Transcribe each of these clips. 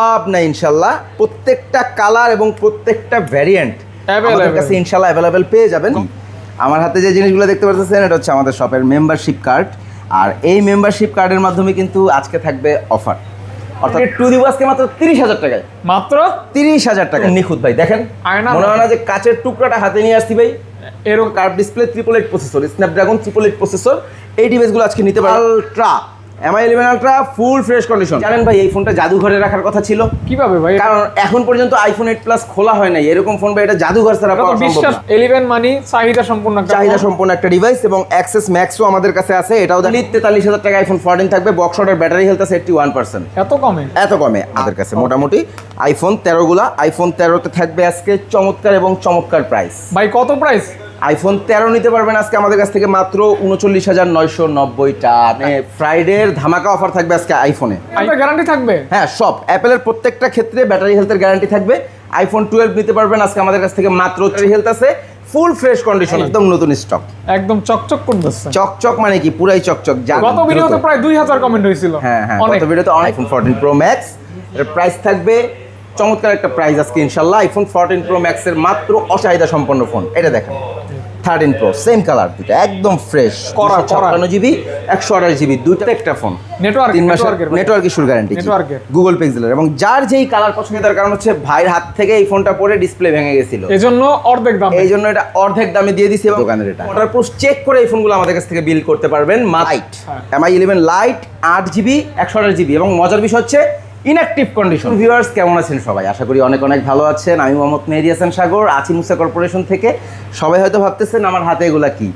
সব না ইনশাল্লাহ। প্রত্যেকটা কালার এবং প্রত্যেকটা ভ্যারিয়েন্ট আমাদের কাছে ইনশাল্লাহ অ্যাভেলেবেল পেয়ে যাবেন। আমার হাতে যে জিনিসগুলো দেখতে পাচ্ছেন এটা হচ্ছে আমাদের শপের মেম্বারশিপ কার্ড আর এই মেম্বারশিপ কার্ডের মাধ্যমে কিন্তু আজকে থাকবে অফার অর্থাৎ টু দিব আজকে মাত্র তিরিশ হাজার টাকায়। মাত্র? তিরিশ হাজার টাকা নিখুঁত ভাই দেখেন। মনে হয় না যে কাচের টুকরাটা হাতে নিয়ে আসছি ভাই। এরকম curve display triple eight processor Snapdragon triple eight processor এই ডিভাইসগুলো আজকে নিতে ultra Mi eleven ultra full fresh condition জানেন ভাই এই ফোনটা জাদুঘরে রাখার কথা ছিল। কীভাবে ভাই? কারণ এখন পর্যন্ত আইফোন এইট প্লাস খোলা হয় নাই। এরকম ফোন বা এটা জাদুঘর ছাড়া পাওয়া সম্ভব বিশ্বাস না। এলিভেন মানি চাহিদা সম্পূর্ণ একটা চাহিদা। সম্পন্ন একটা ডিভাইস এবং অ্যাক্সেস ম্যাক্সও আমাদের কাছে আছে। এটাও দেখি তেতাল্লিশ হাজার টাকা আইফোন ফোরটিন থাকবে। বক্সটার ব্যাটারি হেলথ আছে এইটটি ওয়ান পার্সেন্ট এত কমে? এত কমে আমাদের কাছে মোটামুটি। আইফোন তেরোগুলা আইফোন তেরোতে থাকবে আজকে চমৎকার এবং চমৎকার প্রাইস ভাই কত প্রাইস আইফোন তেরো নিতে পারবেন আজকে আমাদের কাছ থেকে মাত্র উনচল্লিশ হাজার নয়শো নব্বইটা। ফ্রাইডের ধামাকা অফার থাকবে আজকে আইফোনে গ্যারান্টি থাকবে? হ্যাঁ সব। অ্যাপেলের প্রত্যেকটা ক্ষেত্রে ব্যাটারি হেলথের গ্যারান্টি থাকবে। আইফোন টুয়েলভ নিতে পারবেন আজকে আমাদের কাছ থেকে মাত্র হেলথ আছে। ফুল ফ্রেশ কন্ডিশন একদম নতুন স্টক একদম চকচক করতেছে চকচক মানে কি? পুরাই চকচক যা গত ভিডিওতে প্রায় দুই হাজার কমেন্ট হয়েছিল। হ্যাঁ হ্যাঁ গত ভিডিওতে আইফোন ফোরটিন প্রো ম্যাক্স এর প্রাইস থাকবে চমৎকার একটা প্রাইস আজকে ইনশাল্লাহ। আইফোন ফোরটিন প্রো ম্যাক্সের মাত্র অচাহিদা সম্পন্ন ফোন এটা দেখেন। থার্টিন প্রো সেম কালার দুটো একদম ফ্রেশ করা, ছাপ্পান্ন জিবি একশো আঠাশ জিবি দুইটা একটা ফোন নেটওয়ার্ক তিন মাসের নেটওয়ার্কের নেটওয়ার্ক ইস্যুর গ্যারান্টি। গুগল পিক্সেলের এবং যার যেই কালার পছন্দ তার কারণ হচ্ছে ভাইয়ের হাত থেকে এই ফোনটা পরে ডিসপ্লে ভেঙে গেছিল। এজন্য অর্ধেক দাম। এই জন্য এটা অর্ধেক দামে দিয়ে দিছি এবং দোকানের এটা। ওটার পুরো চেক করে এই ফোনগুলো আমাদের কাছ থেকে বিল করতে পারবেন। লাইট। এমআই ইলেভেন লাইট আট জিবি একশো আঠাশ জিবি এবং মজার বিষয় হচ্ছে ইনঅ্যাক্টিভ কন্ডিশন ভিউয়ার্স কেমন আছেন সবাই? আশা করি অনেক অনেক ভালো আছেন। আমি মোহাম্মদ মেহেদি হাসান সাগর, আছি মুসা কর্পোরেশন থেকে। সবাই হয়তো ভাবতেছেন, আমার হাতে এগুলা কি?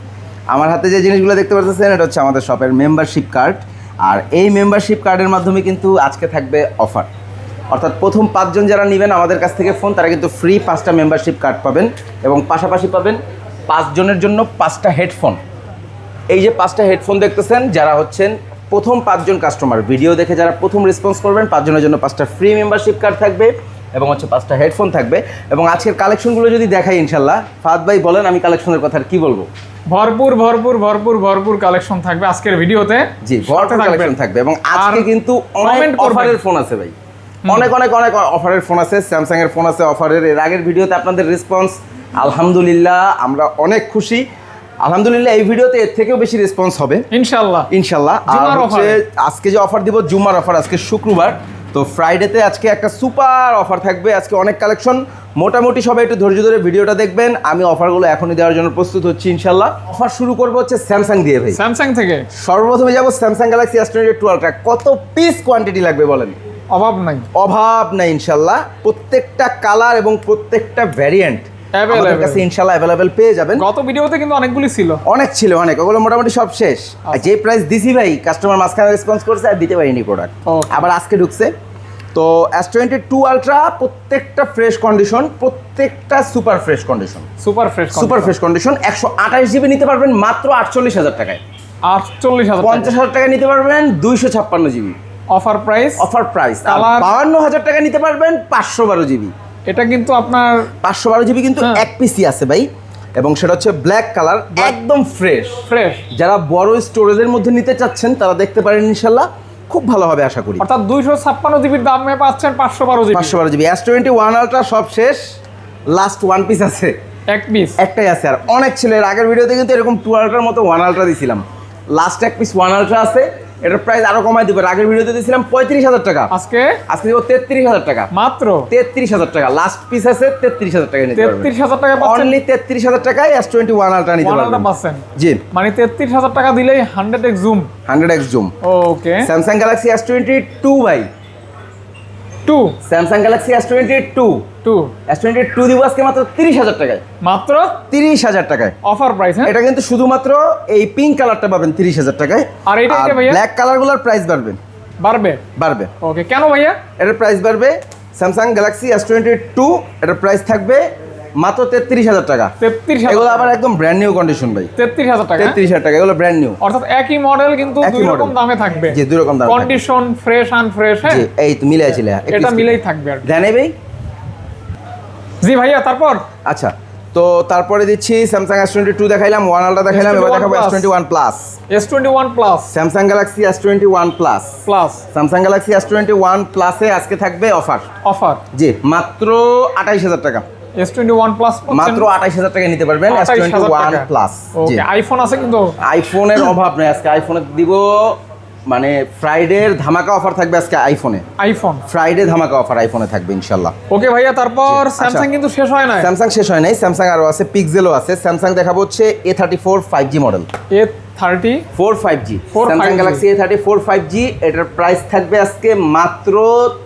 আমার হাতে যে জিনিসগুলো দেখতে পাচ্ছেন এটা হচ্ছে আমাদের শপের মেম্বারশিপ কার্ড আর এই মেম্বারশিপ কার্ডের মাধ্যমে কিন্তু আজকে থাকবে অফার অর্থাৎ প্রথম পাঁচজন যারা নেবেন আমাদের কাছ থেকে ফোন তারা কিন্তু ফ্রি পাঁচটা মেম্বারশিপ কার্ড পাবেন এবং পাশাপাশি পাবেন পাঁচজনের জন্য পাঁচটা হেডফোন এই যে পাঁচটা হেডফোন দেখতেছেন, যারা হচ্ছেন প্রথম পাঁচজন কাস্টমার ভিডিও দেখে যারা প্রথম রেসপন্স করবেন পাঁচজনের জন্য পাঁচটা ফ্রি মেম্বারশিপ কার্ড থাকবে এবং হচ্ছে পাঁচটা হেডফোন থাকবে। এবং আজকের কালেকশনগুলো যদি দেখাই ইনশাল্লাহ ফাদ ভাই বলেন আমি কালেকশনের কথা আর কি বলব? ভরপুর ভরপুর ভরপুর ভরপুর কালেকশন থাকবে আজকের ভিডিওতে। জি ভরপুর। কালেকশন থাকবে এবং আজকে কিন্তু অনেক অফারের ফোন আছে ভাই। অনেক অনেক অনেক অফারের ফোন আছে স্যামসাং এর ফোন আছে অফারের এর। আগের ভিডিওতে আপনাদের রেসপন্স আলহামদুলিল্লাহ আমরা অনেক খুশি। আলহামদুলিল্লাহ এই ভিডিওতে এর থেকেও বেশি রেসপন্স হবে। ইনশাল্লাহ ইনশাল্লাহ আর জুমার হচ্ছে আজকে যে অফার দিব জুমার অফার আজকে শুক্রবার। তো ফ্রাইডেতে আজকে একটা সুপার অফার থাকবে আজকে অনেক কালেকশন মোটামুটি সবাই একটু ধৈর্য ধরে ভিডিওটা দেখবেন। আমি অফারগুলো এখনই দেওয়ার জন্য প্রস্তুত হচ্ছি ইনশাল্লাহ অফার শুরু করব হচ্ছে স্যামসাং দিয়ে ভাই। স্যামসাং থেকে? সর্বপ্রথমে যাব Samsung Galaxy S twenty two ultra কত পিস কোয়ান্টিটি লাগবে বলেন? অভাব নাই। অভাব নাই ইনশাল্লাহ প্রত্যেকটা কালার এবং প্রত্যেকটা ভ্যারিয়েন্ট. আমাদের কাছে ইনশাল্লাহ অ্যাভেলেবেল পেয়ে যাবেন। গত ভিডিওতে কিন্তু অনেকগুলি ছিল। অনেক ছিল অনেক। ওগুলো মোটামুটি সব শেষ। আর যে প্রাইস দিছি ভাই কাস্টমার মাঝখানে রেসপন্স করছে আর দিতে পারিনি প্রোডাক্ট আবার আজকে ঢুকছে। তো এস টোয়েন্টি টু আলট্রা প্রত্যেকটা ফ্রেশ কন্ডিশন প্রত্যেকটা super fresh condition super fresh super fresh condition একশো আঠাশ জিবি নিতে পারবেন মাত্র আটচল্লিশ হাজার টাকায়। আটচল্লিশ হাজার পঞ্চাশ হাজার টাকা নিতে পারবেন দুইশো ছাপ্পান্ন GB offer price offer price হাজার টাকা নিতে পারবেন পাঁচশো বারো জিবি এটা কিন্তু আপনার পাঁচশো বারো জিবি কিন্তু হ্যাঁ। এক পিসি আছে ভাই এবং সেটা হচ্ছে ব্ল্যাক কালার একদম ফ্রেশ ফ্রেশ যারা বড় স্টোরেজের মধ্যে নিতে চাচ্ছেন তারা দেখতে পারেন ইনশাল্লাহ খুব ভালো হবে আশা করি। অর্থাৎ দুইশো ছাপ্পান্ন জিবির দামে পাচ্ছেন পাঁচশো বারো জিবি। পাঁচশো বারো GB. S twenty one ultra সব শেষ লাস্ট ওয়ান পিস আছে। এক পিস একটাই আছে। আর অনেক ছিল এর আগের ভিডিওতে কিন্তু এরকম টু আলট্রার মতো ওয়ান আলট্রা দিছিলাম। লাস্ট এক পিস ওয়ান আলট্রা আছে। এটার প্রাইস আরও কমাই দিব। আগের ভিডিওতে দিয়েছিলাম পঁয়ত্রিশ হাজার টাকা। আজকে? আজকে দিব তেত্রিশ হাজার টাকা। মাত্র? তেত্রিশ হাজার টাকা। লাস্ট পিস আছে তেত্রিশ হাজার টাকা তেত্রিশ হাজার টাকা অনলি তেত্রিশ হাজার টাকায় এস টোয়েন্টি ওয়ান আলট্রা নিতে পারবেন। জি। মানে তেত্রিশ হাজার টাকা দিলেই hundred X zoom hundred X zoom okay Samsung Galaxy S twenty two by two. Samsung Galaxy S twenty two. Two. S twenty two দিব আজকে মাত্র তিরিশ হাজার টাকায়। মাত্র? তিরিশ হাজার টাকায়। অফার প্রাইস হ্যাঁ? এটা কিন্তু শুধুমাত্র এই পিঙ্ক কালারটা পাবেন তিরিশ হাজার টাকায়। আর এটা ভাইয়া? ব্ল্যাক কালারগুলোর প্রাইস বাড়বে। বাড়বে? বাড়বে। ওকে কেন ভাইয়া? এটার প্রাইস বাড়বে Samsung Galaxy S twenty two এটার প্রাইস থাকবে মাত্র তেত্রিশ হাজার টাকা। তেত্রিশ এগুলো আবার একদম ব্র্যান্ড নিউ কন্ডিশন ভাই। তেত্রিশ হাজার টাকা? তেত্রিশ হাজার টাকা এগুলো ব্র্যান্ড নিউ অর্থাৎ একই মডেল কিন্তু দুই রকম দামে থাকবে। জি, দুই রকম দামে। কন্ডিশন ফ্রেশ আনফ্রেশ হ্যাঁ? এই তো মিলে ছিল। এটা মিলেই থাকবে আর এই ভাই? জি ভাইয়া তারপর? আচ্ছা তো তারপরে দিচ্ছি স্যামসাং এস টোয়েন্টি টু দেখাইলাম ওয়ান আলটা দেখাইলাম এবার দেখাবো S twenty one plus S twenty one plus Samsung Galaxy S twenty one plus plus Samsung Galaxy S twenty one প্লাসে আজকে থাকবে অফার অফার জি মাত্র আঠাইশ হাজার টাকা। এস টোয়েন্টি ওয়ান প্লাস মাত্র আঠাইশ হাজার টাকা নিতে পারবেন S twenty one plus okay iPhone আছে কিন্তু? আইফোনের অভাব নেই আজকে। আইফোনে দিব মানে ফ্রাইডের ধামাকা অফার থাকবে আজকে আইফোনে আইফোন ফ্রাইডে ধামাকা অফার আইফোনে থাকবে ইনশাল্লাহ। ওকে ভাইয়া তারপর আচ্ছা। স্যামসাং কিন্তু শেষ হয় না স্যামসাং শেষ হয় নাই স্যামসাং আরও আছে পিক্সেলও আছে। স্যামসাং দেখাবো হচ্ছে A thirty four five G model A thirty four five G Samsung Galaxy A thirty four five G এটার প্রাইস থাকবে আজকে মাত্র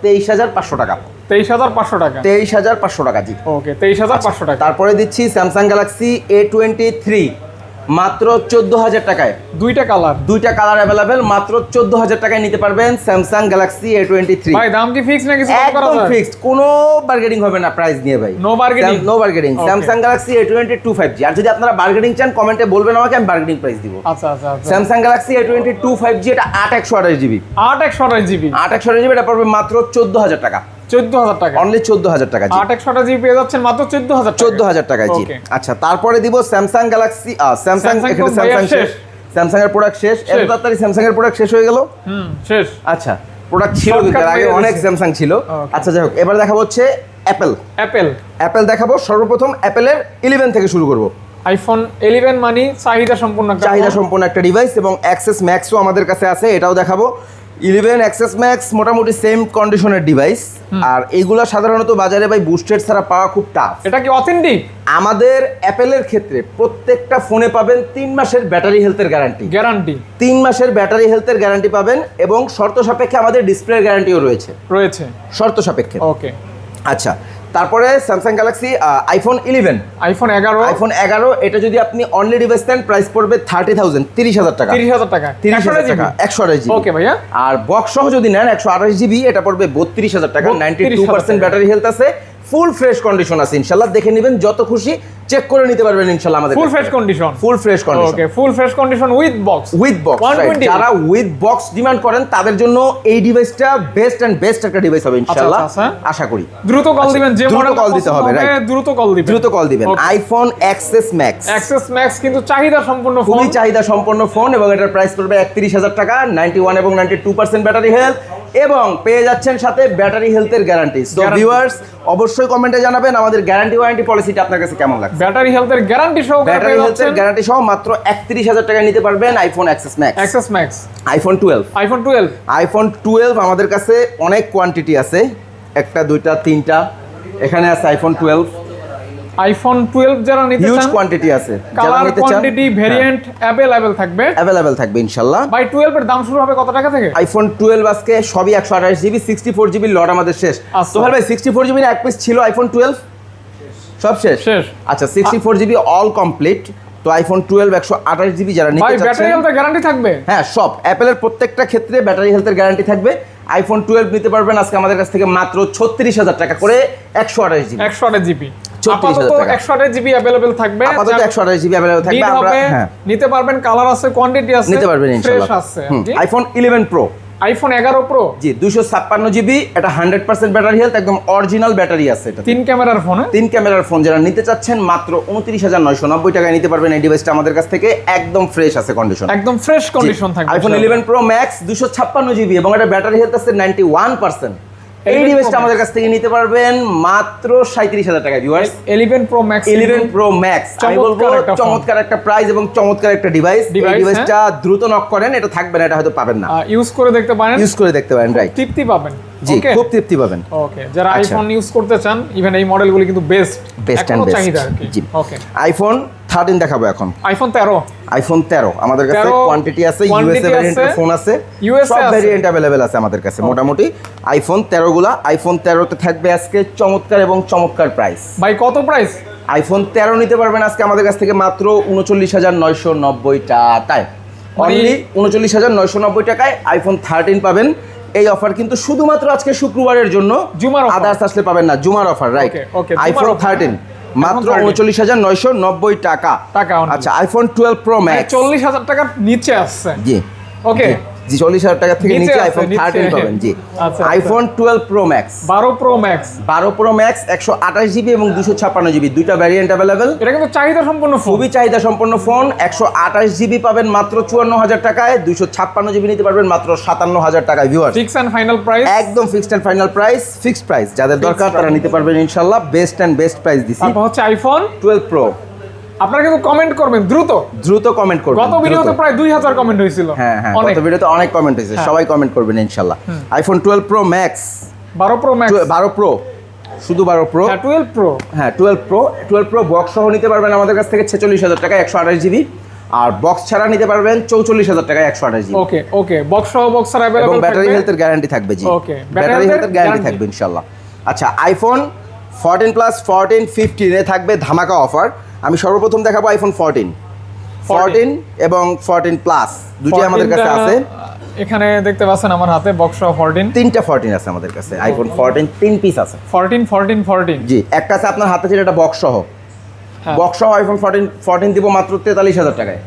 তেইশ হাজার পাঁচশো টাকা। তেইশ হাজার পাঁচশো টাকা? তেইশ হাজার পাঁচশো টাকা জি। ওকে তেইশ হাজার পাঁচশো টাকা। তারপরে দিচ্ছি Samsung Galaxy A twenty three মাত্র চোদ্দ হাজার টাকায়। দুইটা কালার। দুইটা কালার অ্যাভেলেবেল মাত্র চোদ্দ হাজার টাকায় নিতে পারবেন Samsung Galaxy A twenty three ভাই দাম কি ফিক্স না কিছু কম করা একদম ফিক্সড কোনো বার্গেনিং হবে না প্রাইস নিয়ে ভাই। No bargaining? No bargaining Samsung Galaxy A twenty two five G আর যদি আপনারা বার্গেনিং চান কমেন্টে বলবেন আমাকে আমি বার্গেনিং প্রাইস দিব। আচ্ছা আচ্ছা আচ্ছা। Samsung Galaxy A twenty two five G এটা আট একশো আঠাশ জিবি আট একশো আঠাশ জিবি আট একশো আঠাশ জিবি এটা পড়বে মাত্র চোদ্দ হাজার টাকা। চোদ্দ হাজার টাকা। অনলি চোদ্দ হাজার টাকা জি। আট পেয়ে যাচ্ছেন মাত্র চোদ্দ হাজার চোদ্দ হাজার টাকা জি আচ্ছা তারপরে দিব স্যামসাং গ্যালাক্সি স্যামসাং এখানে স্যামসাং শেষ। স্যামসাং এর প্রোডাক্ট শেষ। এত তাড়াতাড়ি স্যামসাং এর প্রোডাক্ট শেষ হয়ে গেল? হুম শেষ। আচ্ছা প্রোডাক্ট ছিল কিন্তু আগে অনেক স্যামসাং ছিল। আচ্ছা যাই হোক এবার দেখাবো হচ্ছে অ্যাপেল অ্যাপেল অ্যাপেল দেখাবো সর্বপ্রথম অ্যাপেলের ইলেভেন থেকে শুরু করব। আইফোন ইলেভেন মানি চাহিদা সম্পূর্ণ একটা চাহিদা। সম্পন্ন একটা ডিভাইস এবং অ্যাক্সেস ম্যাক্সও আমাদের কাছে আছে এটাও দেখাবো। ইলেভেন অ্যাক্সেস ম্যাক্স মোটামুটি সেম কন্ডিশনের ডিভাইস আর এইগুলো সাধারণত বাজারে ভাই বুস্টেড ছাড়া পাওয়া খুব টাফ এটা কি অথেন্টিক আমাদের অ্যাপেলের ক্ষেত্রে প্রত্যেকটা ফোনে পাবেন তিন মাসের ব্যাটারি হেলথের গ্যারান্টি গ্যারান্টি তিন মাসের ব্যাটারি হেলথের গ্যারান্টি পাবেন এবং শর্ত সাপেক্ষে আমাদের ডিসপ্লের গ্যারান্টিও রয়েছে। রয়েছে। শর্ত সাপেক্ষে। ওকে আচ্ছা তারপরে Samsung Galaxy iPhone eleven iPhone এগারো। আইফোন এগারো এটা যদি আপনি অনলি ডিভাইস নেন প্রাইস পড়বে থার্টি থাউজেন্ড তিরিশ হাজার টাকা। তিরিশ হাজার টাকা। তিরিশ হাজার টাকা একশো আঠাশ জিবি ওকে ভাইয়া। আর বক্স সহ যদি নেন একশো আঠাশ জিবি এটা পড়বে বত্রিশ হাজার টাকা 32,000 ninety two percent battery health আছে। ফুল ফ্রেশ কন্ডিশন আছে ইনশাল্লাহ। দেখে নেবেন যত খুশি চেক করে নিতে পারবেন ইনশাল্লাহ আমাদের full fresh condition full fresh condition okay full fresh condition with box with box যারা উইথ বক্স ডিমান্ড করেন তাদের জন্য এই ডিভাইসটা বেস্ট এন্ড বেস্ট একটা ডিভাইস হবে ইনশাল্লাহ। আচ্ছা, আচ্ছা। আশা করি। দ্রুত কল আচ্ছা, দিবেন যে মডেল call দিতে হবে, right? দ্রুত কল দিবেন। দ্রুত কল দিবেন। IPhone XS max XS max কিন্তু চাহিদা সম্পূর্ণ ফোন খুবই চাহিদা সম্পন্ন ফোন এবং এটার প্রাইস পড়বে একত্রিশ হাজার টাকা নাইনটি ওয়ান এবং ninety two percent battery health এবং পেয়ে যাচ্ছেন সাথে ব্যাটারি হেলথের গ্যারান্টি সো Guarantee। ভিউয়ার্স অবশ্যই কমেন্টে জানাবেন আমাদের গ্যারান্টি ওয়ারেন্টি পলিসিটা আপনার কাছে কেমন লাগছে। ব্যাটারি হেলথের গ্যারান্টি সহ ব্যাটারি হেলথের গ্যারান্টি সহ মাত্র একত্রিশ হাজার টাকায় নিতে পারবেন iPhone XS max XS max iPhone twelve iPhone twelve iPhone twelve আমাদের কাছে অনেক কোয়ান্টিটি আছে। একটা দুইটা তিনটা। এখানে আছে আইফোন টুয়েলভ আইফোন টুয়েলভ যারা নিতে চান হিউজ কোয়ান্টিটি আছে। যারা নিতে চান কোয়ান্টিটি ভেরিয়েন্ট অ্যাভেলেবেল থাকবে। অ্যাভেলেবেল থাকবে ইনশাল্লাহ বাই টুয়েলভ এর দাম শুরু হবে কত টাকা থেকে? আইফোন টুয়েলভ আজকে সবই একশো আঠাশ GB sixty four GB lot আমাদের শেষ। আচ্ছা। তো ভাই সিক্সটি ফোর জিবি এক পিস ছিল আইফোন টুয়েলভ সব শেষ? শেষ। আচ্ছা sixty four GB all complete তো আইফোন টুয়েলভ একশো আঠাশ জিবি যারা ভাই নিতে ব্যাটারি চাচ্ছেন হেলথের গ্যারান্টি থাকবে? হ্যাঁ সব। অ্যাপেলের প্রত্যেকটা ক্ষেত্রে ব্যাটারি হেলথের গ্যারান্টি থাকবে। আইফোন টুয়েলভ নিতে পারবেন আজকে আমাদের কাছ থেকে মাত্র ছত্রিশ হাজার টাকা করে একশো আঠাশ জিবি একশো আঠাশ জিবি 36,000 আপাতত টাকা। একশো আঠাশ জিবি অ্যাভেলেবেল থাকবে আপাতত একশো আঠাশ জিবি অ্যাভেলেবল থাকবে আমরা হ্যাঁ। নিতে পারবেন কালার আছে কোয়ান্টিটি আছে নিতে পারবেন ফ্রেশ ইনশাল্লাহ। আছে। হুম, আইফোন ইলেভেন প্রো আইফোন এগারো প্রো জি দুশো ছাপ্পান্ন জিবি এটা হান্ড্রেড পার্সেন্ট ব্যাটারি হেলথ একদম অরিজিনাল ব্যাটারি আছে এটা তিন ক্যামেরার ফোনে তিন ক্যামেরার ফোন যারা নিতে চাচ্ছেন মাত্র উনত্রিশ হাজার নয়শো নব্বই টাকায় নিতে পারবেন এই ডিভাইসটা আমাদের কাছ থেকে একদম ফ্রেশ আছে কন্ডিশন একদম ফ্রেশ কন্ডিশন থাকবে আইফোন ইলেভেন প্রো ম্যাক্স দুশো ছাপ্পান্ন জিবি এবং এটা ব্যাটারি হেলথ আছে নাইনটি ওয়ান পার্সেন্ট এই ডিভাইসটা আমাদের কাছ থেকে নিতে পারবেন মাত্র সাঁত্রিশ হাজার টাকায় viewers eleven pro max eleven pro max আমি বলব চমৎকার একটা প্রাইস এবং চমৎকার একটা ডিভাইস এই ডিভাইসটা দ্রুত নক করেন এটা থাকবে না এটা হয়তো পাবেন না। ইউজ করে দেখতে পারেন। ইউজ করে দেখতে পারেন রাইট তৃপ্তি পাবেন। জি খুব তৃপ্তি পাবেন। ওকে যারা আচ্ছা। আইফোন ইউজ করতে চান ইভেন এই মডেলগুলি কিন্তু বেস্ট বেস্ট চাহিদা বেস্ট জি। ওকে আইফোন থার্টিন দেখাবো এখন। আইফোন তেরো। আইফোন তেরো। আমাদের কাছে কোয়ান্টিটি আছে ইউএসএ ভ্যারিয়েন্টের ফোন আছে সব। ভ্যারিয়েন্ট অ্যাভেলেবেল আছে আমাদের কাছে মোটামুটি। আইফোন তেরো গুলা আইফোন তেরোতে থাকবে আজকে চমৎকার এবং চমৎকার প্রাইস ভাই কত প্রাইস আইফোন তেরো নিতে পারবেন আজকে আমাদের কাছ থেকে মাত্র উনচল্লিশ হাজার নয়শো নব্বই টাকায় মানে- অনলি উনচল্লিশ হাজার নয়শো নব্বই টাকায় আইফোন থার্টিন পাবেন। এই অফার কিন্তু শুধুমাত্র আজকে শুক্রবারের জন্য জুমার আদার্স আসলে পাবেন না জুমার অফার রাইট আইফোন থার্টিন মাত্র 13 উনচল্লিশ হাজার নয়শো নব্বই টাকা। টাকা। আচ্ছা আইফোন টুয়েলভ প্রো ম্যাক্স চল্লিশ হাজার টাকার নিচে আসছে। জি। ওকে জি চল্লিশ হাজার টাকা থেকে নিচে আইফোন থার্টিন পাবেন জি। আইফোন টুয়েলভ প্রো ম্যাক্স বারো প্রো ম্যাক্স বারো প্রো ম্যাক্স একশো আঠাশ জিবি এবং দুশো ছাপ্পান্ন জিবি দুইটা ভ্যারিয়েন্ট অ্যাভেলেবেল এটা কিন্তু চাহিদা সম্পন্ন খুবই চাহিদা সম্পন্ন ফোন একশো আঠাশ জিবি পাবেন মাত্র চুয়ান্ন হাজার টাকায়। দুইশো ছাপ্পান্ন জিবি নিতে পারবেন মাত্র সাতান্ন হাজার টাকায় viewer fix and final price একদম fixed and final price fixed price যাদের দরকার তারা নিতে পারবেন ইনশাল্লাহ। বেস্ট অ্যান্ড বেস্ট প্রাইস তারপর হচ্ছে আইফোন টুয়েলভ প্রো আপনারা কিন্তু কমেন্ট করবেন দ্রুত। দ্রুত কমেন্ট করবেন গত ভিডিওতে প্রায় দুই হাজার কমেন্ট হয়েছিল। হ্যাঁ হ্যাঁ গত ভিডিওতে অনেক কমেন্ট হয়েছে হ্যাঁ। সবাই কমেন্ট করবেন ইনশাল্লাহ। আইফোন টুয়েলভ প্রো ম্যাক্স বারো প্রো ম্যাক্স বারো প্রো শুধু বারো প্রো হ্যাঁ টুয়েলভ প্রো হ্যাঁ twelve pro twelve pro box সহ নিতে পারবেন আমাদের কাছ থেকে ছেচল্লিশ হাজার টাকা একশো আঠাশ জিবি। আর বক্স ছাড়া নিতে পারবেন চৌচল্লিশ হাজার টাকা একশো আঠাশ জিবি। Okay okay. বক্স সহ বক্স বক্সার এবং ব্যাটারি হেলথের গ্যারান্টি থাকবে জি। battery ব্যাটারি হেলথের গ্যারান্টি। থাকবে ইনশাল্লাহ। আচ্ছা আইফোন ফোরটিন প্লাস ফোরটিন ফিফটিনে থাকবে ধামাকা অফার আমি সর্বপ্রথম দেখাবো আইফোন ফোরটিন ফোরটিন এবং ফোরটিন প্লাস দুটি আমাদের কাছে আছে। এখানে দেখতে পাচ্ছেন আমার হাতে বক্স ফোরটিন তিনটা ফোরটিন আছে আমাদের কাছে আইফোন ফোরটিন তিন পিস আছে। ফোরটিন ফোরটিন ফোরটিন জি এক কাছে আপনার হাতে ছিল এটা বক্স সহ। হ্যাঁ। বক্স সহ আইফোন ফোরটিন ফোরটিন দিব মাত্র তেতাল্লিশ হাজার টাকায়।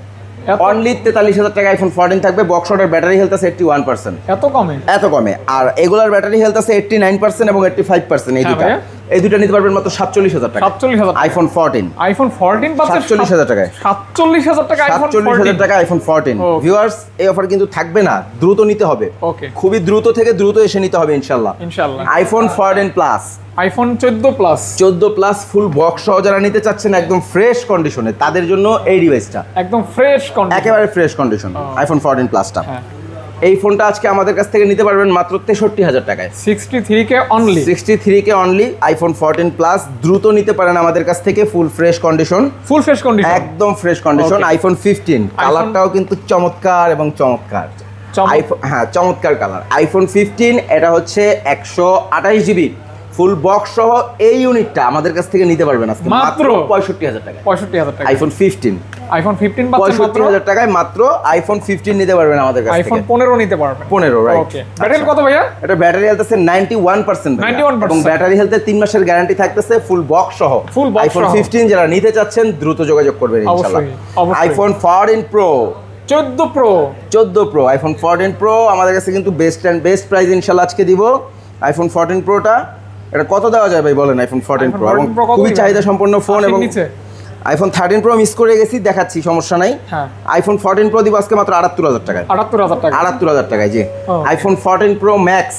অনলি তেতাল্লিশ হাজার টাকা আইফোন ফোরটিন থাকবে বক্স সহের ব্যাটারি হেলথ আছে এইটটি ওয়ান পার্সেন্ট এত কমে? এত কমে আর এগুলার ব্যাটারি হেলথ আছে এইটটি নাইন পার্সেন্ট এবং এইটটি ফাইভ পার্সেন্ট এই হ্যাঁ দুটা। এই দুটা নিতে পারবেন মাত্র সাতচল্লিশ হাজার টাকা। সাতচল্লিশ হাজার আইফোন ফোরটিন আইফোন ফোরটিন পাচ্ছে 47,000 টাকায়। সাতচল্লিশ হাজার টাকা আইফোন সাতচল্লিশ হাজার টাকা আইফোন ফোরটিন. ভিউয়ার্স এই অফার কিন্তু থাকবে না দ্রুত নিতে হবে। ওকে খুবই দ্রুত থেকে দ্রুত এসে নিতে হবে ইনশাল্লাহ ইনশাল্লাহ আইফোন ফোরটিন প্লাস আইফোন চোদ্দ প্লাস চোদ্দ প্লাস ফুল বক্স সহ যারা নিতে চাচ্ছেন একদম ফ্রেশ কন্ডিশনে তাদের জন্য এই ডিভাইসটা একদম ফ্রেশ কন্ডিশন একেবারে ফ্রেশ কন্ডিশন আইফোন ফোরটিন প্লাসটা এই ফোনটা আজকে আমাদের কাছ থেকে নিতে পারবেন মাত্র তেষট্টি হাজার টাকায়। Sixty three K only sixty three K only iPhone fourteen plus দ্রুত নিতে পারেন আমাদের কাছ থেকে full fresh condition full fresh condition একদম ফ্রেশ কন্ডিশন আইফোন ফিফটিন কালারটাও কিন্তু চমৎকার এবং চমৎকার। চমৎ- আইফোন হ্যাঁ চমৎকার কালার আইফোন ফিফটিন এটা হচ্ছে একশো আঠাশ জিবি ফুল বক্স সহ এই ইউনিটটা আমাদের কাছ থেকে নিতে পারবেন আজকে। মাত্র? পঁয়ষট্টি হাজার টাকা পঁয়ষট্টি হাজার টাকা আইফোন ফিফটিন আইফোন ফিফটিন মাত্র? পঁয়ষট্টি হাজার টাকায় মাত্র আইফোন ফিফটিন নিতে পারবেন আমাদের কাছ আইফোন পনেরো নিতে পারবেন। পনেরো রাইট ওকে ব্যাটারি কত ভাইয়া? এটা ব্যাটারি হেলথ আছে নাইনটি ওয়ান পার্সেন্ট 91% এবং ব্যাটারি হেলথের তিন মাসের গ্যারান্টি থাকতেছে ফুল বক্স সহ। ফুল আইফোন। ফিফটিন যারা নিতে চাচ্ছেন দ্রুত যোগাযোগ করবেন ইনশাল্লাহ অবশ্যই। আইফোন ফোরটিন প্রো চোদ্দ প্রো চোদ্দ প্রো আইফোন ফোরটিন প্রো আমাদের কাছে কিন্তু বেস্ট অ্যান্ড বেস্ট প্রাইস ইনশাল্লাহ আজকে দিব। আইফোন ফোরটিন প্রোটা এটা কত দেওয়া যায় ভাই বলেন আইফোন ফোরটিন প্রো এবং 14 Pro কত খুবই চাহিদা সম্পন্ন ফোন এবং আইফোন থার্টিন প্রো মিস করে গেছি দেখাচ্ছি সমস্যা নাই। আইফোন ফোরটিন প্রো দিব আজকে মাত্র আটাত্তর হাজার টাকায়। আটাত্তর হাজার টাকা আটাত্তর হাজার টাকায় জি। IPhone fourteen pro max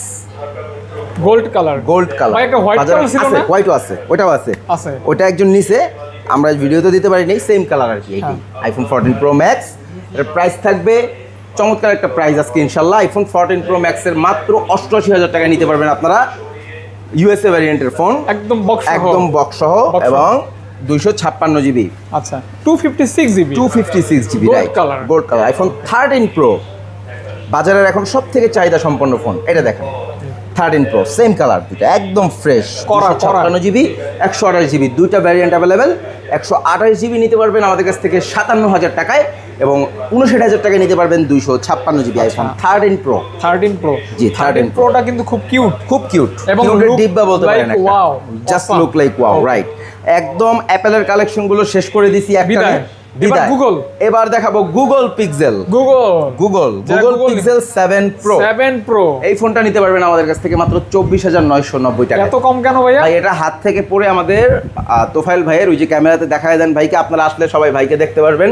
gold colour gold colour একটা white color ছিল না? হোয়াইটও আছে ওটাও আছে। আছে। ওটা একজন নিছে আমরা ভিডিওতে দিতে পারিনি সেম কালার আর কি এটি। আইফোন ফোরটিন প্রো ম্যাক্স এর প্রাইস থাকবে চমৎকার একটা প্রাইস আজকে ইনশাল্লাহ। আইফোন ফোরটিন প্রো ম্যাক্সের মাত্র অষ্টআশি হাজার টাকায় নিতে পারবেন আপনারা। ইউএসএ ভ্যারিয়েন্টের ফোন একদম বক্স একদম বক্স সহ এবং দুইশো ছাপ্পান্ন জিবি আচ্ছা two fifty six GB two fifty six GB right color. Gold colour iPhone thirteen pro বাজারের এখন সব থেকে চাহিদা সম্পন্ন ফোন এটা দেখেন। থার্টিন প্রো সেম কালার দুটো একদম ফ্রেশ কড়া, ছাপ্পান্ন জিবি একশো আঠাশ জিবি দুইটা ভ্যারিয়েন্ট অ্যাভেলেবেল একশো আঠাশ জিবি নিতে পারবেন আমাদের কাছ থেকে সাতান্ন হাজার টাকায়। এবং উনষাট হাজার টাকায় নিতে পারবেন দুইশো ছাপ্পান্ন GB iPhone thirteen pro thirteen pro জি, 13 Pro। প্রোটা কিন্তু খুব কিউট খুব কিউট এবং ডিব্বা বলতে পারেন wow, just look like wow right একদম অ্যাপেলের কালেকশনগুলো শেষ করে দিছি একটা বিদায়। এবার দেখাবো Google Pixel Google Google Google Pixel seven pro seven pro এই ফোনটা নিতে পারবেন আমাদের কাছ থেকে মাত্র চব্বিশ হাজার নয়শো নব্বই টাকা এত কম কেন ভাইয়া? ভাই এটা হাত থেকে পড়ে আমাদের তোফাইল ভাইয়ের ওই যে ক্যামেরাতে দেখায় দেন ভাইকে। আপনারা আসলে সবাই ভাইকে দেখতে পারবেন।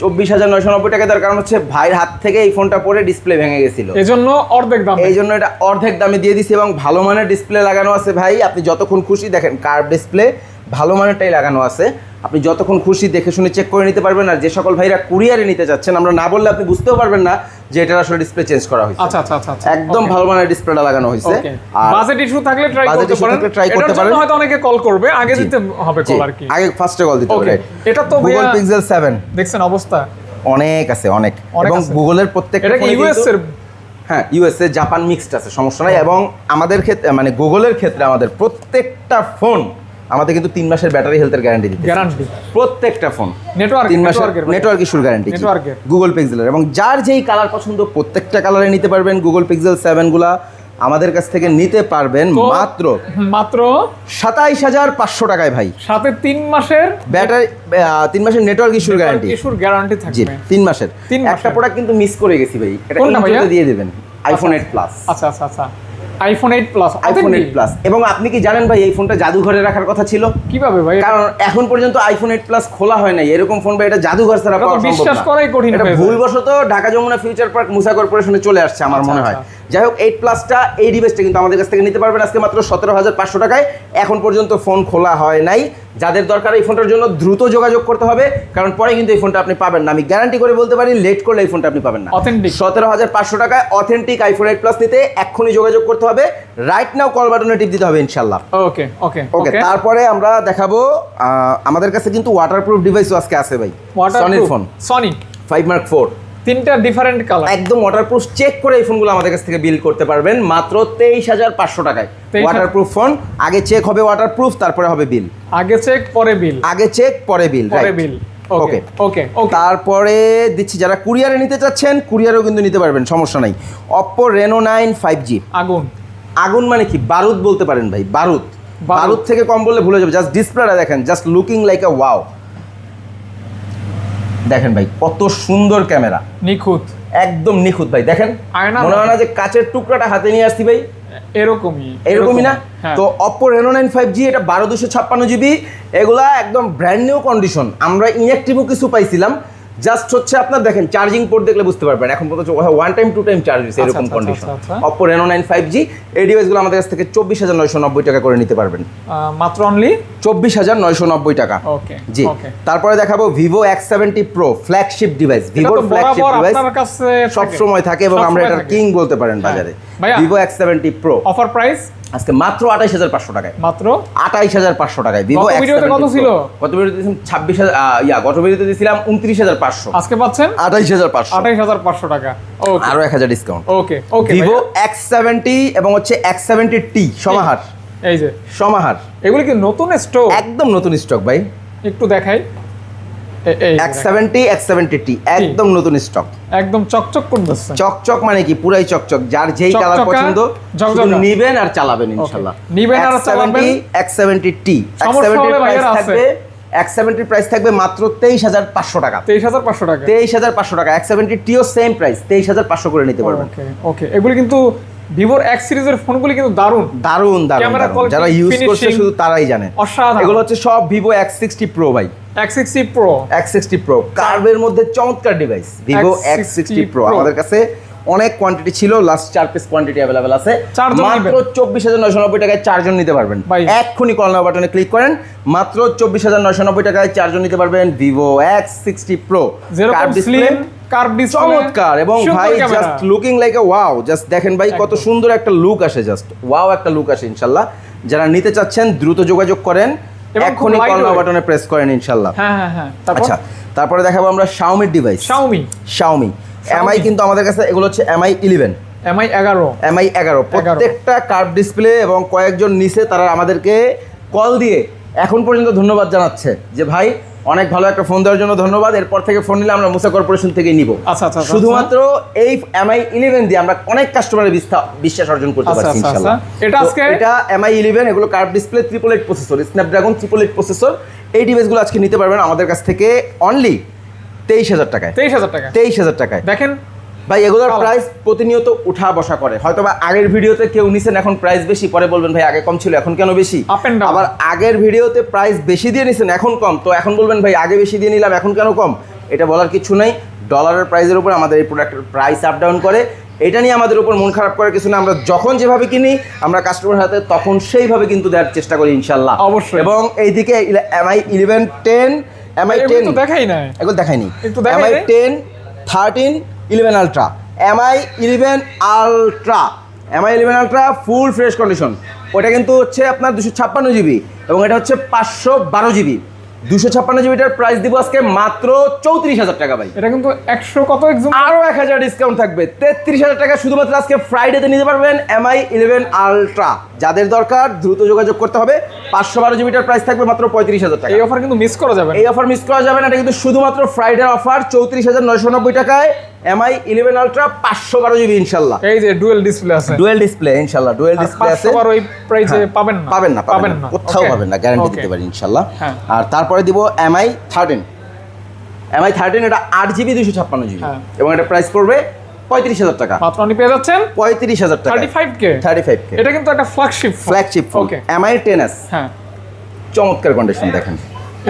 চব্বিশ হাজার নয়শো নব্বই টাকা দেওয়ার কারণ হচ্ছে ভাইয়ের হাত থেকে এই ফোনটা পরে ডিসপ্লে ভেঙে গেছিল। এই জন্য অর্ধেক দাম। এই জন্য এটা অর্ধেক দামে দিয়ে দিছি এবং ভালো মানের ডিসপ্লে লাগানো আছে ভাই। আপনি যতক্ষণ খুশি দেখেন কার ডিসপ্লে ভালো মানেরটাই লাগানো আছে। আপনি যতক্ষণ খুশি দেখে শুনে চেক করে নিতে পারবেন আর যে সকল ভাইরা কুরিয়ারে নিতে যাচ্ছেন আমরা না বললে আপনি বুঝতেও পারবেন না যে এটার আসলে ডিসপ্লে চেঞ্জ করা হয়েছে। আচ্ছা আচ্ছা আচ্ছা আচ্ছা। একদম ভালো মানের ডিসপ্লেটা লাগানো হয়েছে। আর বাজেট ইস্যু থাকলে ট্রাই করতে পারেন। try করতে পারেন। হয়তো অনেকে কল করবে। আগে দিতে হবে কল আর কি। আগে ফার্স্টে কল দিতে হবে এটা তো গুগল পিক্সেল 7 দেখছেন অবস্থা? অনেক আছে অনেক। এবং। গুগলের প্রত্যেকটা এটা ইউএস এর হ্যাঁ ইউএসএ জাপান মিক্সড আছে সমস্যা নাই। এবং আমাদের ক্ষেত্রে মানে গুগলের ক্ষেত্রে আমাদের প্রত্যেকটা ফোন আমাদের কিন্তু তিন মাসের ব্যাটারি হেলথের গ্যারান্টি দিতে গ্যারান্টি প্রত্যেকটা ফোন নেটওয়ার্ক তিন মাসের নেটওয়ার্ক ইস্যুর গ্যারান্টি গুগল পিক্সেলের এবং যার যেই কালার পছন্দ প্রত্যেকটা কালারে নিতে পারবেন গুগল পিক্সেল সেভেনগুলা। আমাদের কাছ থেকে নিতে পারবেন মাত্র মাত্র সাতাইশ হাজার পাঁচশো টাকায় ভাই। সাথে তিন মাসের ব্যাটারি তিন মাসের নেটওয়ার্ক ইস্যুর গ্যারান্টি ইস্যুর গ্যারান্টি থাকবে। তিন মাসের। তিন একটা প্রোডাক্ট কিন্তু মিস করে গেছি ভাই। এটা দিয়ে দেবেন। আইফোন এইট প্লাস আচ্ছা আচ্ছা আচ্ছা। IPhone eight plus iPhone eight plus এবং আপনি কি জানেন ভাই এই ফোনটা জাদুঘরে রাখার কথা ছিল? কীভাবে ভাই? কারণ এখন পর্যন্ত আইফোন এইট প্লাস খোলা হয় নাই। এরকম ফোন ভাই এটা জাদুঘর ছাড়া পাওয়া সম্ভব বিশ্বাস করাই কঠিন এটা ভুলবশত ঢাকা যমুনা ফিউচার পার্ক মুসা কর্পোরেশনে চলে আসছে আমার আচ্ছা, মনে হয়। আচ্ছা। যাই হোক এইট প্লাসটা এই ডিভাইসটা কিন্তু আমাদের কাছ থেকে নিতে পারবেন আজকে মাত্র সতেরো হাজার পাঁচশো টাকায়। এখন পর্যন্ত ফোন খোলা হয় নাই। যাদের দরকার এই ফোনটার জন্য দ্রুত যোগাযোগ করতে হবে কারণ পরে কিন্তু এই ফোনটা আপনি পাবেন না। আমি গ্যারান্টি করে বলতে পারি লেট করলে এই ফোনটা আপনি পাবেন না। Authentic। সতেরো হাজার পাঁচশো টাকায় অথেন্টিক আইফোন এইট প্লাস নিতে এক্ষুনি যোগাযোগ করতে হবে। রাইট নাও কল বাটনে টিপ দিতে হবে ইনশাল্লাহ ওকে ওকে ওকে ওকে তারপরে আমরা দেখাবো আমাদের কাছে কিন্তু ওয়াটারপ্রুফ ডিভাইসও আজকে আছে ভাই। সনির phone Sony five mark four তিনটা ডিফারেন্ট কালার একদম ওয়াটারপ্রুফ চেক করে এই ফোনগুলো আমাদের কাছ থেকে বিল করতে পারবেন মাত্র তেইশ হাজার পাঁচশো টাকায়। ওয়াটারপ্রুফ ফোন আগে চেক হবে ওয়াটারপ্রুফ তারপরে হবে বিল আগে চেক পরে বিল আগে চেক পরে বিল পরে বিল ওকে ওকে তারপরে দিচ্ছি যারা কুরিয়ারে নিতে চাচ্ছেন কুরিয়ারেও কিন্তু নিতে পারবেন সমস্যা নাই। Oppo Reno nine five G আগুন। আগুন মানে কি? বারুদ বলতে পারেন ভাই বারুদ। বারুদ। বারুদ থেকে কম বললে ভুলে যাবে। জাস্ট ডিসপ্লেটা দেখেন just looking like a wow দেখেন ভাই কত সুন্দর ক্যামেরা। নিখুঁত। একদম নিখুঁত ভাই দেখেন মনে হয় না যে কাচের টুকরাটা হাতে নিয়ে আসছি ভাই। এরকমই এরকমই না? হ্যাঁ। তো Oppo Reno nine five G এটা বারো দুশো ছাপ্পান্ন জিবি এগুলা একদম ব্র্যান্ড নিউ কন্ডিশন আমরা ইনেকটিভও কিছু পাইছিলাম। জাস্ট হচ্ছে আপনার দেখেন চার্জিং পোর্ট দেখলে বুঝতে পারবেন। এখন পর্যন্ত one time two time charge হয়েছে এরকম কন্ডিশন আচ্ছা। রেনো নাইন ফাইভ জি এই ডিভাইসগুলো আমাদের কাছ থেকে চব্বিশ হাজার নয়শো নব্বই টাকা করে নিতে পারবেন। মাত্র অনলি চব্বিশ হাজার নয়শো নব্বই টাকা। ওকে জি। তারপরে দেখাবো Vivo X seventy pro flagship device ভিভোর ফ্ল্যাগশিপ ডিভাইস আপনার কাছে সব সময় থাকে এবং আমরা সবসময় এটার কিং বলতে পারেন বাজারে। ভাইয়া। Vivo X seventy pro offer price আজকে মাত্র আঠাইশ হাজার পাঁচশো টাকায়। মাত্র? আঠাইশ হাজার পাঁচশো টাকায়। ভিভো ভিডিওতে কত ছিল? গত ভিডিওতে দিয়েছিলাম ছাব্বিশ হাজার ইয়া গত ভিডিওতে দিয়েছিলাম উনত্রিশ হাজার পাঁচশো। আজকে পাচ্ছেন? আঠাইশ হাজার পাঁচশো। আঠাইশ হাজার পাঁচশো টাকা। ওকে। আরও এক হাজার discount okay okay Vivo X seventy এবং হচ্ছে এক্স সেভেন্টি টি সমাহার। এই যে। সমাহার। এগুলি কি নতুন স্টক একদম নতুন স্টক ভাই। একটু দেখাই। একদম নতুন স্টক একদম চকচক করতেছে চকচক মানে কি? পুরাই চকচক। যার যেই কালার পছন্দ নিবেন আর চালাবেন ইনশাল্লাহ। নিবেন আর চালাবেন। টি থাকবে এক্স সেভেন্টির প্রাইস থাকবে মাত্র তেইশ হাজার পাঁচশো টাকা। তেইশ হাজার পাঁচশো টাকা। তেইশ হাজার পাঁচশো টাকা। এক্স সেভেন্টি টিও সেম প্রাইস তেইশ হাজার পাঁচশো করে নিতে পারবেন। ওকে। এগুলি কিন্তু ভিভোর এক্স সিরিজের ফোনগুলি কিন্তু দারুণ। দারুণ। quality, যারা ইউজ করছে শুধু তারাই জানে। অসাধারণ। এগুলো হচ্ছে সব ভিভো এক্স সিক্সটি প্রো ভাই। X sixty pro X sixty pro কার্ভের মধ্যে চমৎকার device Vivo X sixty pro আমাদের কাছে অনেক কোয়ান্টিটি ছিল লাস্ট চার পিস কোয়ান্টিটি অ্যাভেলেবেল আছে। মাত্র চব্বিশ হাজার নয়শো নব্বই টাকায় চারজন নিতে পারবেন। এক্ষুনি কল নাও বাটনে ক্লিক করেন। মাত্র চব্বিশ হাজার নয়শো নব্বই টাকায় চারজন নিতে পারবেন ভিভো এক্স সিক্সটি প্রো যেরকম স্লিম কার্ভ ডিসপ্লে চমৎকার এবং ভাই just looking like a wow just দেখেন ভাই কত সুন্দর একটা লুক আসে জাস্ট ওয়াও একটা লুক আসে ইনশাল্লাহ। যারা নিতে চাচ্ছেন দ্রুত যোগাযোগ করেন। খুব কল বাটনে প্রেস করেন ইনশাল্লাহ। হ্যাঁ হ্যাঁ হ্যাঁ আচ্ছা তারপরে দেখাবো আমরা শাওমির ডিভাইস শাওমি শাওমি এমআই কিন্তু আমাদের কাছে এগুলো হচ্ছে এমআই ইলেভেন এমআই এগারো এমআই এগারো। প্রত্যেকটা কার্ভ ডিসপ্লে এবং কয়েকজন নিচে তারা আমাদেরকে কল দিয়ে এখন পর্যন্ত ধন্যবাদ জানাচ্ছে যে ভাই অনেক ভালো একটা ফোন দেওয়ার জন্য ধন্যবাদ। এরপর থেকে ফোন নিলে আমরা মুসা কর্পোরেশন থেকে নিব। আচ্ছা, আচ্ছা, আচ্ছা, শুধুমাত্র এই এমআই ইলেভেন দিয়ে আমরা অনেক কাস্টমারের বিশ্বাস অর্জন করতে আচ্ছা, পারছি ইনশাআল্লাহ। আচ্ছা। এটা আজকে- এটা এমআই ইলেভেন এগুলো curve display triple eight processor Snapdragon triple eight processor এই ডিভাইসগুলো আজকে নিতে পারবেন আমাদের কাছ থেকে অনলি তেইশ হাজার টাকায়। তেইশ হাজার টাকা তেইশ হাজার টাকায়। দেখেন ভাই এগুলোর। প্রাইস প্রতিনিয়ত উঠা বসা করে। হয়তো বা আগের ভিডিওতে কেউ নিছেন এখন প্রাইস বেশি। পরে বলবেন ভাই আগে কম ছিল এখন কেন বেশি. আবার আগের ভিডিওতে প্রাইস বেশি দিয়ে নিছেন এখন কম। তো এখন বলবেন ভাই আগে বেশি দিয়ে নিলাম এখন কেন কম? এটা বলার কিছু নাই। ডলারের প্রাইসের উপর আমাদের এই প্রোডাক্টের প্রাইস আপ ডাউন করে। এটা নিয়ে আমাদের উপর মন খারাপ করার কিছু না আমরা যখন যেভাবে কিনি আমরা কাস্টমার হাতে তখন সেইভাবে কিন্তু দেওয়ার চেষ্টা করি ইনশাল্লাহ অবশ্যই। এবং এইদিকে এমআই ইলেভেন টেন এমআই এগুলি টেন দেখাই না এগুলো দেখাইনি। Mi ten thirteen eleven ultra Mi eleven ultra Mi eleven ultra full fresh condition ওটা কিন্তু হচ্ছে আপনার দুশো ছাপ্পান্ন জিবি এবং এটা হচ্ছে পাঁচশো বারো জিবি দুশো ছাপ্পান্ন জিবিটার প্রাইস দিব আজকে মাত্র চৌত্রিশ হাজার টাকা ভাই। এটা কিন্তু একশো কত আরও এক হাজার ডিসকাউন্ট থাকবে। তেত্রিশ হাজার টাকা শুধুমাত্র আজকে ফ্রাইডেতে নিতে পারবেন এমআই ইলেভেন আলট্রা যাদের দরকার দ্রুত যোগাযোগ করতে হবে। পাঁচশো বারো জিবিটার প্রাইস থাকবে মাত্র পঁয়ত্রিশ হাজার টাকা। এই অফার কিন্তু মিস করা যাবে এই অফার মিস করা যাবে না। এটা কিন্তু শুধুমাত্র ফ্রাইডে অফার চৌত্রিশ হাজার নয়শো নব্বই টাকায়। এমআই ইলেভেন আলট্রা পাঁচশো বারো জিবি ইনশাল্লাহ। এই যে ডুয়েল ডিসপ্লে আছে। ডুয়েল ডিসপ্লে ইনশাল্লাহ ডুয়েল ডিসপ্লে আছে। পাঁচশো ওই প্রাইসে হ্যাঁ, পাবেন না। পাবেন না পাবেন না কোথাও পাবেন না গ্যারান্টি. দিতে পারি ইনশাল্লাহ। হ্যাঁ। আর তারপরে দিব এমআই থার্টিন এমআই থার্টিন এটা আট জিবি দুশো ছাপ্পান্ন জিবি হ্যাঁ। এবং এটা প্রাইস পড়বে পঁয়ত্রিশ হাজার টাকা। মাত্র আপনি পেয়ে যাচ্ছেন? পঁয়ত্রিশ হাজার টাকা। Thirty five K thirty five K এটা কিন্তু একটা flagship flagship phone Mi ten S হ্যাঁ। চমৎকার কন্ডিশন দেখেন।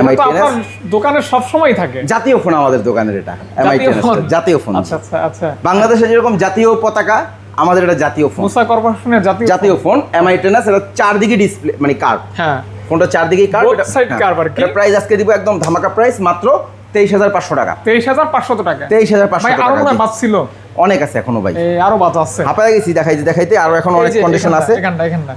এমআই তো টেন এস আপনার দোকানে সব সময় থাকে। জাতীয় ফোন আমাদের দোকানের এটা। এমআই জাতীয় ফোন? জাতীয় ফোন। আচ্ছা আচ্ছা আচ্ছা। বাংলাদেশে যেরকম জাতীয় পতাকা আমাদের এটা জাতীয় ফোন। মুসা কর্পোরেশনের জাতীয় জাতীয় ফোন। এমআই টেন এটা চারদিকে ডিসপ্লে মানে কার্ভ হ্যাঁ। ফোনটা চারদিকেই কার্ভ Both side আর কি। প্রাইস আজকে দিব একদম ধামাকা প্রাইস মাত্র তেইশ হাজার পাঁচশো টাকা। তেইশ হাজার পাঁচশত টাকা। তেইশ হাজার পাঁচশো আরও টাকা হয়। বাদ ছিল অনেক আছে এখনও ভাই। আরও বাদ আছে। হাঁপায় গেছি দেখাইতে দেখাইতে আরও এখন অনেক কন্ডিশন আছে। এখানটা এখানটা।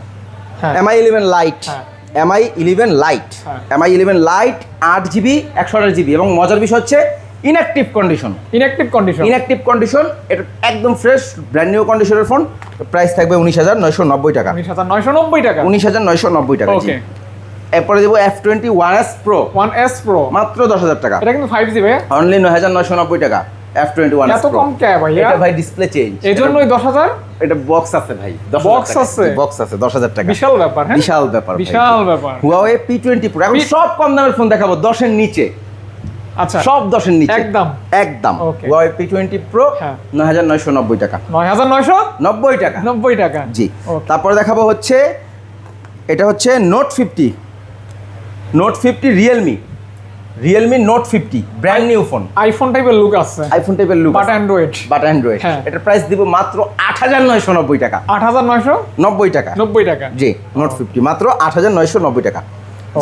হ্যাঁ। এমআই ইলেভেন লাইট হ্যাঁ। Mi eleven lite. Mi eleven lite আট জিবি একশো আঠাশ জিবি এবং মজার বিষয় হচ্ছে inactive condition inactive condition inactive condition এটা একদম ফ্রেশ ব্র্যান্ড নিউ কন্ডিশনের ফোন প্রাইস থাকবে উনিশ হাজার নয়শো নব্বই টাকা। উনিশ হাজার নয়শো নব্বই টাকা। উনিশ হাজার নয়শো নব্বই টাকা ওকে এরপরে দেবো F twenty one S pro one S pro মাত্র দশ হাজার টাকা। এটা কিন্তু ফাইভ জিবি অনলি নয় হাজার নয়শো নব্বই টাকা। এফ টোয়েন্টি ওয়ান এত কম কে ভাই এটা ভাই ডিসপ্লে চেঞ্জ এই জন্যই দশ হাজার? এটা বক্স আছে ভাই Box আছে? বক্স আছে দশ হাজার টাকা। বিশাল ব্যাপার হ্যাঁ? বিশাল ব্যাপার বিশাল ব্যাপার। পি টোয়েন্টি প্রো এখন সব কম দামের ফোন দেখাবো দশের নিচে। আচ্ছা। সব দশের নিচে। একদম। একদম. হুয়াওয়ে পি টোয়েন্টি প্রো হ্যাঁ। টাকা। নয় হাজার নয়শো? নব্বই টাকা। নব্বই টাকা। জি. তারপরে দেখাবো হচ্ছে এটা হচ্ছে note fifty note fifty Realme Realme note fifty brand new phone iPhone টাইপের লুক আছে। আইফোন টাইপের look but Android but Android. এটার প্রাইস দিব মাত্র আট হাজার নয়শো নব্বই টাকা। আট হাজার নয়শো নব্বই টাকা। নব্বই টাকা। জি নোট ফিফটি মাত্র আট হাজার নয়শো নব্বই টাকা।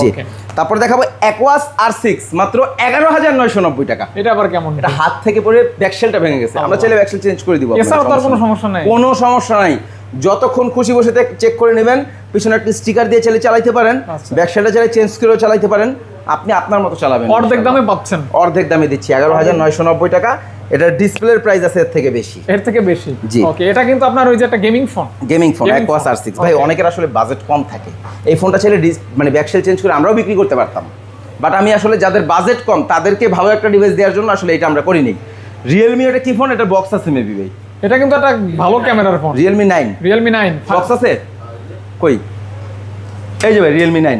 জি. তারপর দেখাবো অ্যাকোয়াস আর সিক্স মাত্র এগারো হাজার নয়শো নব্বই টাকা। এটা আবার কেমন? এটা হাত থেকে পড়ে ব্যাকসেলটা ভেঙে গেছে। আমরা চাইলে ব্যাকসেল চেঞ্জ করে দিব এছাড়াও তো আর কোনো সমস্যা নেই। কোনো সমস্যা নাই। যতক্ষণ খুশি বসে চেক করে নেবেন পিছনে একটা স্টিকার দিয়ে চালিয়ে চালাইতে পারেন আচ্ছা। ব্যাকসেলটা চালিয়ে চেঞ্জ করেও চালাইতে পারেন আপনি আপনার মতো চালাবেন। অর্ধেক দামে পাচ্ছেন। অর্ধেক দামে দিচ্ছি এগারো হাজার নয়শো নব্বই টাকা। এটার ডিসপ্লের প্রাইস আছে এর থেকে বেশি। এর থেকে বেশি? জি। ওকে এটা কিন্তু আপনার ওই যে একটা gaming phone gaming phone Aquos R six ভাই অনেকের আসলে বাজেট কম থাকে। এই ফোনটা চাইলে মানে ব্যাকসেল চেঞ্জ করে আমরাও বিক্রি করতে পারতাম। বাট আমি আসলে যাদের বাজেট কম তাদেরকে ভালো একটা ডিভাইস দেওয়ার জন্য আসলে এটা আমরা করিনি। রিয়েলমি এটা কি ফোন এটা বক্স আছে মেবি ভাই। এটা কিন্তু একটা ভালো ক্যামেরার phone. Realme nine Realme nine box আছে? কই? এই যে ভাই রিয়েলমি নাইন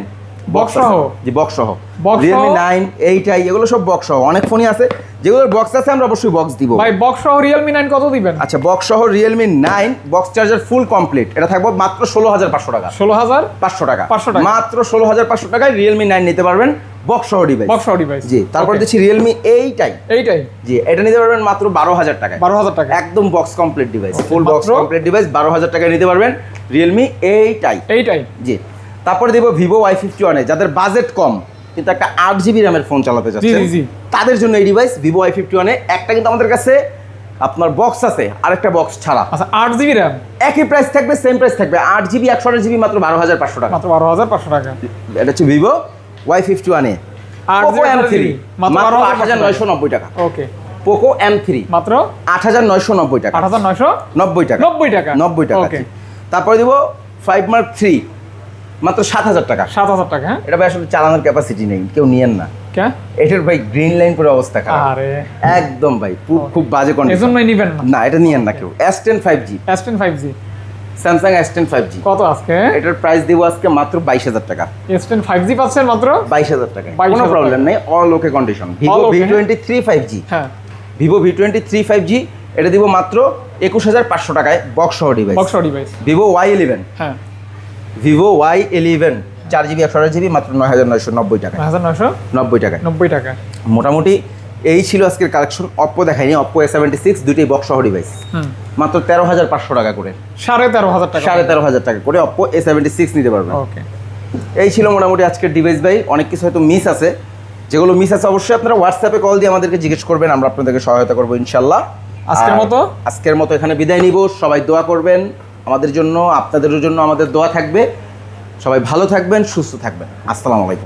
বক্স সহ? জি বক্স সহ। রিয়েলমি? নাইন এইটাই এগুলো সব বক্স সহ। অনেক ফোনই আছে। যেগুলোর বক্স আছে আমরা অবশ্যই বক্স দিব। ভাই বক্স সহ রিয়েলমি নাইন কত দিবেন? আচ্ছা বক্স সহ Realme nine box charger full complete এটা থাকবে মাত্র ষোলো হাজার পাঁচশো টাকা। ষোলো হাজার পাঁচশো টাকা। 500 টাকা। মাত্র ষোলো হাজার পাঁচশো টাকায় রিয়েলমি নাইন নিতে পারবেন। বক্স সহ ডিভাইস বক্স সহ ডিভাইস জি তারপর দিচ্ছি রিয়েলমি এইটাই এইটাই জি এটা নিতে পারবেন মাত্র বারো হাজার টাকা বারো হাজার টাকা একদম box complete device full box complete device বারো হাজার টাকায় নিতে পারবেন রিয়েলমি এইটাই এইটাই জি তারপরে দেবো ভিভো ওয়াই ফিফটি ওয়ানে যাদের বাজেট কম কিন্তু একটা আট জিবি র্যামের ফোন চালাতে চাচ্ছেন। তাদের জন্য এই ডিভাইস ভিভো ওয়াই ফিফটি ওয়ানে একটা কিন্তু আমাদের কাছে আপনার বক্স আছে আরেকটা বক্স ছাড়া। আচ্ছা আট জিবি র্যাম একই প্রাইস থাকবে সেম প্রাইস থাকবে আট জিবি একশো আট জিবি মাত্র বারো হাজার পাঁচশো টাকা। মাত্র বারো হাজার পাঁচশো টাকা। এটা হচ্ছে ভিভো ওয়াই ফিফটি ওয়ানে পোকো এম থ্রি মাত্র আট হাজার নয়শো নব্বই টাকা। ওকে। পোকো এম থ্রি মাত্র? আট হাজার নয়শো নব্বই টাকা। আট হাজার নয়শো নব্বই টাকা। নব্বই টাকা। নব্বই টাকা ওকে। তারপরে দিব ফাইভ মার্ক থ্রি মাত্র সাত হাজার টাকা। সাত হাজার টাকা হ্যাঁ? এটা ভাই আসলে চালানোর ক্যাপাসিটি নেই। কেউ নিয়েন না। এটার ভাই গ্রিন লাইন পুরো অবস্থা খারাপ। আরে। একদম ভাই খুব খুব বাজে কন্ডিশন এজন্যই নিবেন না। না এটা নিয়েন না কেউ। S ten five G S ten five G Samsung S ten five G কত আজকে? এটার প্রাইস দিব আজকে মাত্র বাইশ হাজার টাকা। এস টেন ফাইভ জি পাচ্ছেন মাত্র? বাইশ হাজার টাকা 22,000 কোনো প্রবলেম নেই all okay condition Vivo V twenty three five G হ্যাঁ। Vivo V twenty three five G এটা দিব মাত্র একুশ হাজার পাঁচশো টাকায় বক্স সহ device box device Vivo Y eleven হ্যাঁ। ভিভো ওয়াই ইলেভেন চার জিবি একশো আঠাশ জিবি মাত্র নয় হাজার নয়শো নব্বই টাকা হাজার নয়শো নব্বই টাকায়। নব্বই টাকা মোটামুটি এই ছিল আজকের কালেকশন। অপ্পো দেখায়নি। অপ্পো এ সেভেন্টি সিক্স দুইটাই বক্স সহ ডিভাইস মাত্র তেরো হাজার পাঁচশো টাকা করে। সাড়ে তেরো হাজার টাকা সাড়ে তেরো হাজার টাকা করে অপ্পো এ সেভেন্টি সিক্স নিতে পারবেন। ওকে এই ছিল মোটামুটি আজকের ডিভাইস ভাই। অনেক কিছু হয়তো মিস আছে। যেগুলো মিস আছে অবশ্যই আপনারা হোয়াটসঅ্যাপে কল দিয়ে আমাদেরকে জিজ্ঞেস করবেন। আমরা আপনাদেরকে সহায়তা করব ইনশাল্লাহ আজকের মতো? আজকের মতো এখানে বিদায় নিব। সবাই দোয়া করবেন। আমাদের জন্য আপনাদের জন্য আমাদের দোয়া থাকবে। সবাই ভালো থাকবেন সুস্থ থাকবেন। আসসালামু আলাইকুম।